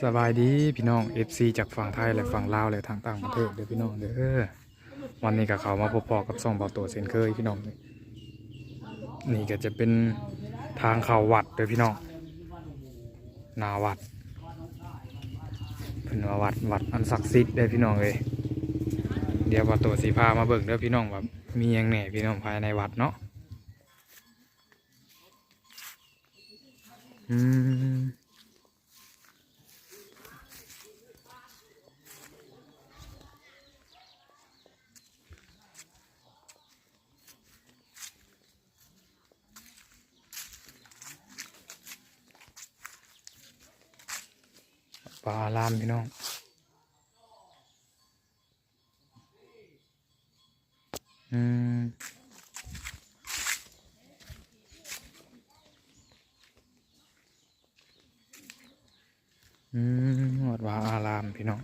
สบายดีพี่น้อง FC จากฝั่งไทยและฝั่งลาวและทางต่างประเทศเด้อพี่น้องเด้อวันนี้ก็เขามาพบปอกับซ่องเบาตัวเซนเคยพี่น้อง นี่ก็จะเป็นทางเข้าวัดเด้อพี่น้องนาวัดเพิ่นวัดวัดอันศักดิ์สิทธิ์เด้อพี่น้องเอ้ยเดี๋ยวเบาตัวสีพามาเบิ่งเด้อพี่น้องว่ามีหยังแหน่พี่น้องภายในวัดเนาะอืม ปลาลามพี่น้องอืมอืมวัดวาอารามพี่น้อง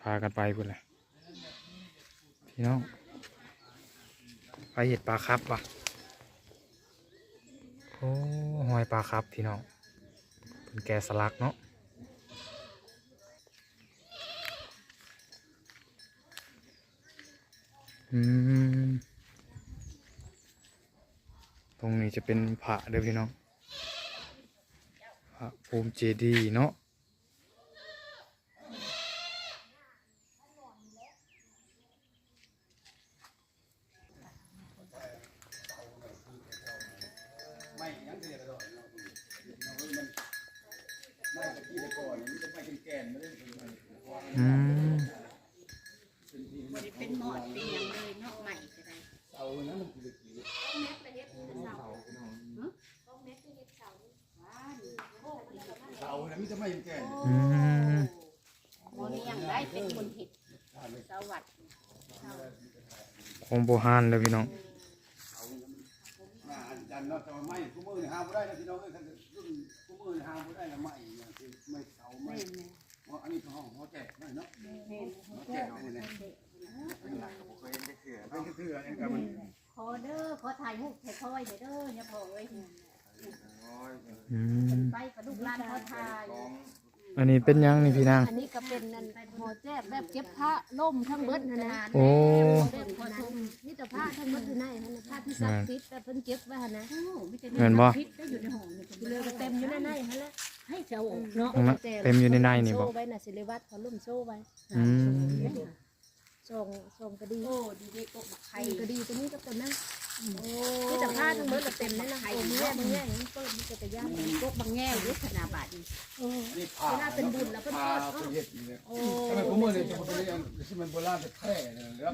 พากันไปพุ่นเลยพี่น้องไปเห็ดปลาครับว่ะ อ้หอยปลาครับพี่น้องเป็นแกสลักเนาะอืมตรงนี้จะเป็นพระเด้อพี่น้องพระภูมิเจดีย์เนาะอืม บ่ได้เป็นหมอดเป็นหยังเลยเนาะใหม่ก็ได้ เสาเนี่ยมิจะไม่แก่ อืม หมอนี่ยังได้เป็นคนเฮ็ดสวัสดิ์ คงโบฮานเลยพี่น้อง มาอาจารย์เนาะแต่ว่าไม่กูมือหาบ่ได้นะพี่น้องเอ้ยคันรุ่นกูมือหาบ่ได้ละไม่เนี่ยคือไม่เสาไม่เพราะอันนี้ห้องหัวแจกไม่เนาะหัวแจ กนี่นะไม่คืออันนี้ก็มันขอเด้อขอถ่ายรูปถ่ายคอยเด้อเด้ออย่าพอเอ้ยอืมไปกระดูกลานขอถ่าย อันนี้เป็นหยังนี่พี่นาง อันนี้ก็เป็นนั่นหอแจ๊บแบบเก็บผ้าล่มทั้งเบิดนั่นนะโอ้ แบบขอชมนี่แต่ผ้าทั้งเบิดอยู่ในนั่นนะผ้าที่ซักฟิตแต่เพิ่นเก็บไว้หั่นนะโอ้มีแต่เห็นบ่พิษก็อยู่ในห้องนี่เหลือก็เต็มอยู่ในในหั่นแหละให้เจ้าเนาะตรงนั้นเต็มอยู่ในในนี่บอกโซ่ไว้น่ะสิริวัตรเขาล่มโซ่ไว้อืม ส่งส่งก็ดีโอ้ดีดีกบไข่ไข่ก็ดีตัวนี้ก็ตัวนั้นโอ้นี่แต่ผ้าทั้งเบิดก็เต็มนั่นนะโอ้มีแย่มีแย่อย่างนี้เปิดมีจักรยานกบบางแง่หรือขนาดบาดนี่โอ้อันนี้ผ่าเวลาเป็นบุญแล้วเพิ่นผ่าทอดไปอ้อเฮ็ดนี่แหละโอ้ทำไมกูมือเนี่ยจะไปเรียนที่มันโบราณแท้ๆเนี่ยแล้ว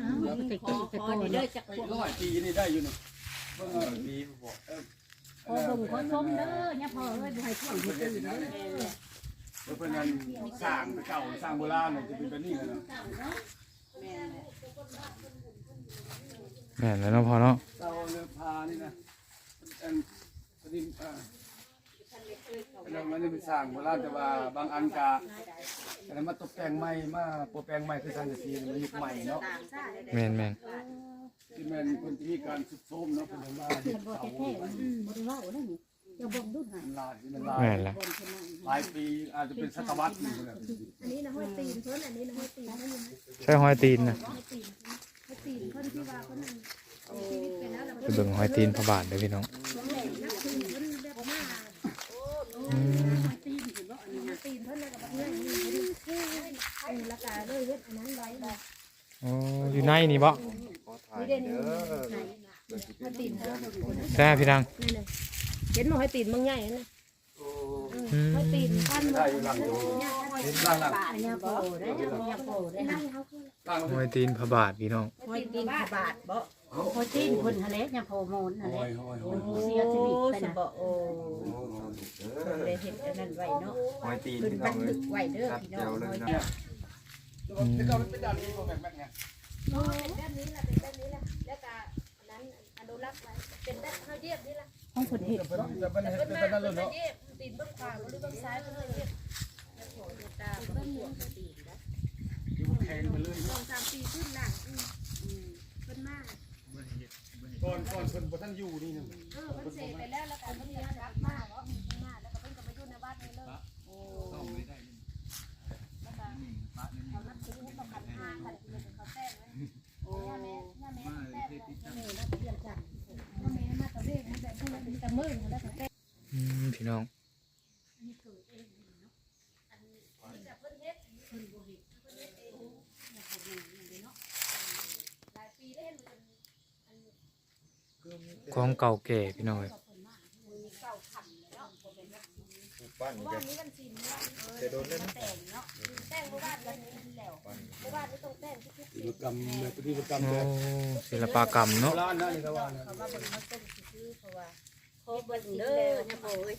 ขอขอเด้อจากไปพวกร้อยปีนี่ได้อยู่นี่เบิ่งเอาปีบ่เออขอเบิ่งขอชมเด้ออย่าพอเอ้ยบ่ให้ท่วงเพิ่นเฮ็ดนี่นะเพิ่นนั่นสร้างเก่าสร้างโบราณเนี่ยจะเป็นแบบนี้เลย เนาะแม่นแล้วเนาะพอเนาะเสาเรือพานี่นะอันอันนี้อ่าแล้วมันนี่เป็นสร้างโบราณแต่ว่าบางอันกะแต่มาตกแต่งใหม่มาโปรแปลงใหม่คือสังกะสีมันยุคใหม่เนาะแม่นแม่นที่มันคนที่มีการสุดโทรมเนาะเป็นมาเฮ็ดเสาแท้ๆอืมบ่ได้เว้าได้นี่ อย่าบ่งดูหามันลายที่มันลายแม่นละหลายปีอาจจะเป็นศตวรรษนี่แหละอันนี้นะห้อยตีนเพิ่นอันนี้นะห้อยตีนเพิ่นใช่หอยตีนนะห้อยตีนห้อยตีนเพิ่นที่ว่าเพิ่นนั่นชีวิตไปแล้วแล้วไปเบิ่งหอยตีนพระบาทเด้อพี่น้องช่วงแรกนักตีนเพิ่นแบบมาอืมตีนเห็นบ่อันนี้ตีนเพิ่นแล้วก็แบบนี้เพิ่นเออแล้วก็เลยเฮ็ดอันนั้นไว้บ่โอ้อยู่ในนี่บ่นี่เด่นไหนห้อยตีนเพิ่นแซ่พี่นางนี่เลย เห็นบ่ห้อยตีนมึงใหญ่นั่นน่ะอืมห้อยตีนพันบ่ได้อยู่หลังอยู่เห็นล่างหลังป่าเนี่ยโปได้เนี่ยโปได้นั่นะงเขาคือล่างหอยตีนพระบาทพี่น้องห้อยตีนขบาทบ่ห้อยตีนคนทะเลเนี่ยโพโมนทะเลห้อยห้อยห้อยเสียชีวิตไปนะบ่โอ้เลยเห็นอันนั้นไว้เนาะหอยตีนขึ้นพี่บัน้อนงเลทึยกไว้เด้อพี่น้องห้อยตีนแต่ก็มันเป็นด้านนี้ก็แบบแบบเนี้ยโอ้แบบนี้ล่ะเป็นแบบนี้ล่ะแล้วก็อันนั้นอนุรักษ์ไว้เป็นแบบเขาเรียบนี่ล่ะ ห้องคนเห็ดต่เป็นแต่เป็นแต่เป็เพิ่นนแบบมานั้นเลเพิ่ยนมาเนาะเย็บตีนเบื้องขวาหรือเบื้องซ้ายเพิ่นเลยเย็บตาเบิ่งหัวตีนนะอยู่แทงไปเลยสองสามปีขึ้นหลังอืมเพิ่นมาก่อนก่อนเพิ่นบ่ทันอยู่นี่นึง เออมันเสร็จไปแล้วแล้วก็มันจะกลับมาเนาะมาแล้วก็เพิ่นก็มาอยู่ในบ้านนี่เลยโอ้แล้วก็เขานับถือเขาขันห้าขันกิโลเขาแต้มเลยโอ้ย่าแม่ย่าแม่แต้มเลยย่าแม่น่าจะเรียนจังย่าแม่มาตะเวกมา แต่พวกนั้นเป็นตะมือแล้วก็แต้มอืมพี่น้องของเก่าแก่พี่น้องเอ้ยบ้านนี้ว่าก็นี้มันสินเนาะจะโดนเล่นแต่งเนาะแต่งเมื่อวานวันนี้แล้วเมื่อวานี่ต้องแต่งทุกศิลปกรรมแบบปฏิบัติกรรมโอ้แบบศิลปกรรมเนาะโบราณนะนี่ก็ว่านะเขามาเบิ่งมาต้มซื้อเพราะว่า พอเบิ่งเด้อเนี่ยโอ้ย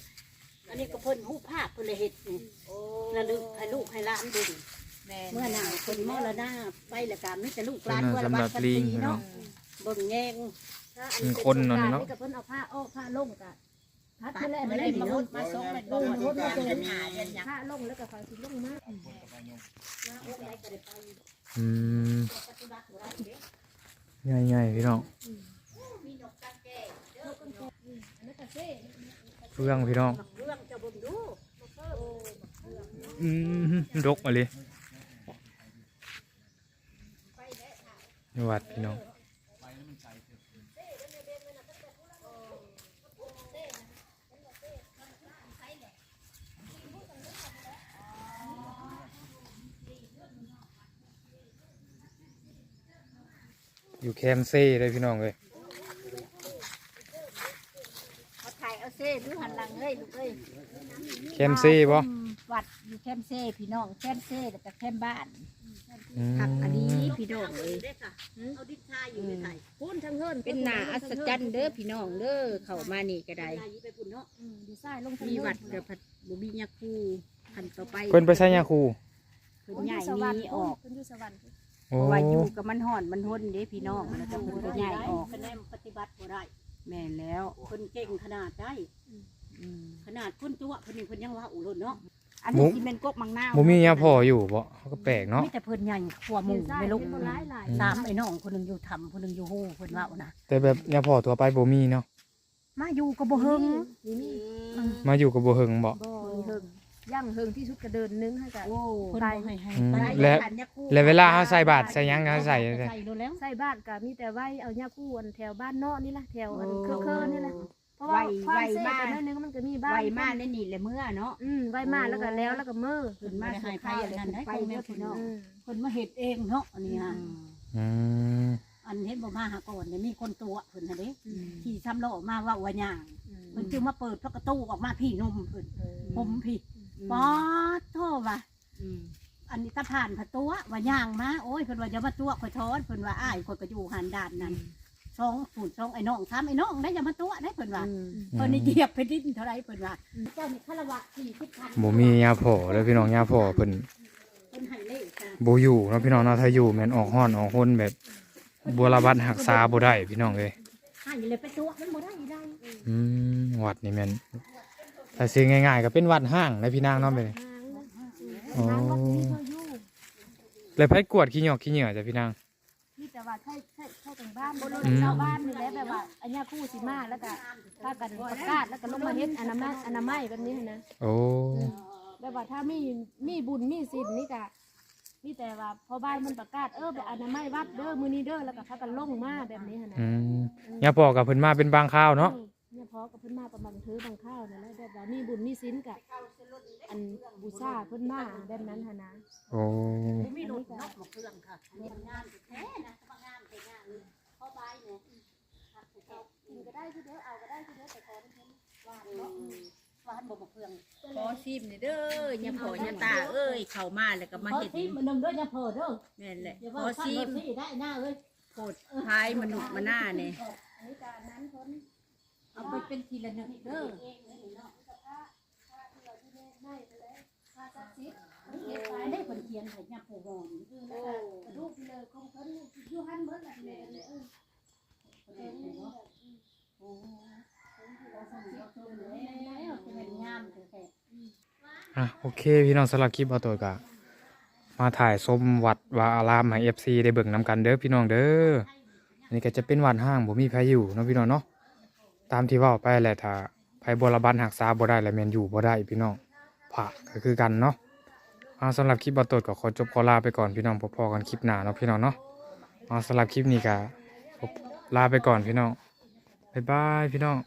อันนี้ก็เพิ่นฮู้ภาพเพิ่นเลยเฮ็ดนี่โอ้ระลึกให้ลูกให้หลานเบิ่งแม่เมื่อหน้าเพิ่นมรณะไปแล้วก็มีแต่ลูกหเพิ่ลานนน่ะเมื่อละสำหบัรัดบพันลิงปีพี่น้อเนาะงเบิ่งแยงถ้าอัมีคนเนาะนี่เนาะ ก็เพิ่นเอาผ้าออกผ้าลงกะพัดปันั่ดนแหละมามันได้ได้นี่มาเนาะมาส่งเป็นลงบ่มามามาเป็นเป็นหายันยังผ้าลงแล้วก็เขาสิลงมาอืมใหญ่ๆพี่น้องอันนั้นก็ เซ่เฟื่องพี่น้องเรื่องจะเบิ่งดูอืมดกมาเลยวัดพี่น้องอยู่แคมเซ่เลยพี่น้องเลย เขาถ่ายเอาเซ่ดูหันหลังเอ้ยลูกเอ้ย แคมเซ่บ่วัดอยู่แคมป์เซ่พี่น้องแคมป์เซ่แล้วก็แคมป์บ้านอืมผักอันนี้พี่น้องเอ้ยเอาดินทาอยู่ในไทยพูนทั้งเฮิรนเป็นหนาอัศจรรย์เด้อพี่น้องเด้อเข้ามานี่ก็ได้นายไปพุ่นเนาะอืมดีไซน์ลงทั้งมีเฮิรนวัดกับพัดบุบียาคูขันต่อไปเพิ่นไปใช้ยาคูเพิ่นใหญ่นี้ออกเพิ่นอยู่สวรรค์โอ้เพราะว่าอยู่กับมันห่อนมันทนเด้พี่น้องแล้วก็เพิ่นก็ใหญ่ออกคะแนนปฏิบัติบ่ได้แม่นแล้วเพิ่นเก่งขนาดได้อืม ขนาดคนตัวเพิ่นนี่เพิ่นยังว่าอุรนเนาะอันนี้สิเป็นกกมังนาวบ่มียาพออยู่บ่เขาก็แปลกเนาะมีแต่เพิ่นใหญ่ขวาหมูดีไซน์ไม่ลุกเป็นบ่หลายหลายสามไอ้น้องคนหนึงอยู่ทำคนหนึงอยู่ฮู้เพิ่นว่าเอานะแต่แบบยาพอตัวไปบ่มีเนาะมาอยู่ก็บ่เฮิงนี่นี่มาอยู่กับบ่เฮิงบ่บ่มีเฮิงย่างเฮิงที่สุดก็เดินนึงให้กันโอ้เพิ่นบ่ให้ให้อืมไปและขันยาคูแล้วเวลาเฮาใส่บาตรใส่หยังก็ใส่ใส่เลยใส่ดูแล้วใส่บ้านก็มีแต่ไว้เอาหญ้าคู่อันแถวบ้านนอกนี่ล่ะแถวอันโอ้เคอๆนี่แหละ เพราะว่าไว้ความไว้เซ่บ้านกันนั่นนึงมันก็มีบ้านไวมากในนี่แหละเมื่อเนาะอืมไว้มาแล้วก็แล้วแล้วก็เมื่อเพิ่นมาให้ไปอันนั้นได้ไปคงแม่แม่พี่พี่น้น้อองงอืมเพิ่นมาเฮ็ดเองเนาะอันนี้ฮะอืมอันเห็นบ่มาหาก่อนเนี่ยมีคนตัวเพิ่นน่ะเด้ขี่ซ้ำล้อมาว่าว่าย่างเพิ่นจึงมาเปิดประตูออกมาพี่นมเพิ่นผมพี่ป๊อดโทว่ะ อืมอันนี้ตะผ่านผตัวว่าย่างมาโอ้ยเพิ่นว่าอย่ามาตัวข่อยทอนเพิ่นว่าอ้ายข่อยก็อยู่หันด้านนั้น สองฝุ่นสองไอ้น้องสามไอ้น้องได้อย่ามาตัวได้เพิ่นว่าเพิ่นนี่เหยียบไปดินเท่าไรเพิ่นว่าเจ้านี่คารวะสี่สิบพันบ่มียาพอแล้วพี่น้องยาพอเพิ่นเพิ่นให้เลขค่ะบ่อยู่เนาะพี่น้องเนาะถ้าอยู่แม่นออกฮ้อนออกคนแบบบัวระบัดรักษาบ่ได้พี่น้องเอ้ยให้เลยไปตัวมันบ่ได้ได้อืมวัดนี่แม่นถ้าซื้อง่ายๆก็เป็นวัดห้างนะพี่นางเนาะไปเลยอ๋อทางวัดนี้เขาอยู่แล้วไผกวดขี้หยอกขี้เหงื่อจ้ะพี่นางมี แต่ว่าใช่ใช่ใช่ตรงบ้านบนอืมชาวบ้านนี่แหละแบบว่าอันเนี้ยคู่สิมาแล้วก็พากันประกาศแล้วก็ลงมาเฮ็ดอนามัยอนามัยแบบนี้นะโอ้แบบว่าถ้ามีมีบุญมีศีลนี่ก็มีแต่ว่าพอบ้านมันประกาศเออไปอนามัยวัดเด้อมื้อนี้เด้อแล้วก็พากันลงมาแบบนี้หั่นนะอืมยาพอกับเพิ่นมาเป็นบางคราวเนาะ เนี่ยพอกับเพิ่นมาประบังถือบางข้าวนั่นแหละแบบว่ามีบุญมีศีลกะอันบูชาเพิ่นมาแบบนั้นหั่นนะโอ้บ่มีรถเนาะบ่เครื่องค่ะอันนี้มันงานแท้นะบ่งานแต่งานเลยพอบายเนี่ยกินก็ได้คือเด้อเอาก็ได้คือเด้อแต่ขอเพิ่นว่าอืมว่าบ่บ่เครื่องขอซิมนี่เด้อยาพ่อยาตาเอ้ยเข้ามาแล้วก็มาขอเฮ็ดซิมมันนึงเด้ออย่าเพ้อเด้อแม่นแหละอย่าขว่าอฟันซิรมถสิได้หน้าเอ้ยโคตรพายมนุษย์มาหน้าเนี่ยอันนี้ก็นั้นเพิ่น เอาไปเป็นทีละหนึ่งเด้ออันนี้เพิ่นเขียนให้ยาปูหอมลูกเลยของเพิ่นอยู่หันเบิดล่ะแม่เลยเออโอ้แล้วจะเป็นงามแท้อะโอเคพี่น้องสำหรับคลิปเอาตัวกะมาถ่ายชมวัดวาอารามให้ FC ได้เบิ่งนํกันเด้อพี่น้องเด้ออันนี้ก็จะเป็นวันห้างบ่มีไผอยู่เนาะพี่น้องเนาะ ตามที่ว่าไปแหละถ้าไผบ่ระบันหักษาบ่ได้แล้วแมนอยู่บ่ได้พี่น้องผ่าก็คือกันเนาะอ่าสำหรับคลิปบอตดก็ขอจบขอลาไปก่อนพี่น้องพอๆกันคลิปหน้าเนาะพี่น้องเนาะอ่าสำหรับคลิปนี้ก็ลาไปก่อนพี่น้องบ๊ายบายพี่น้อง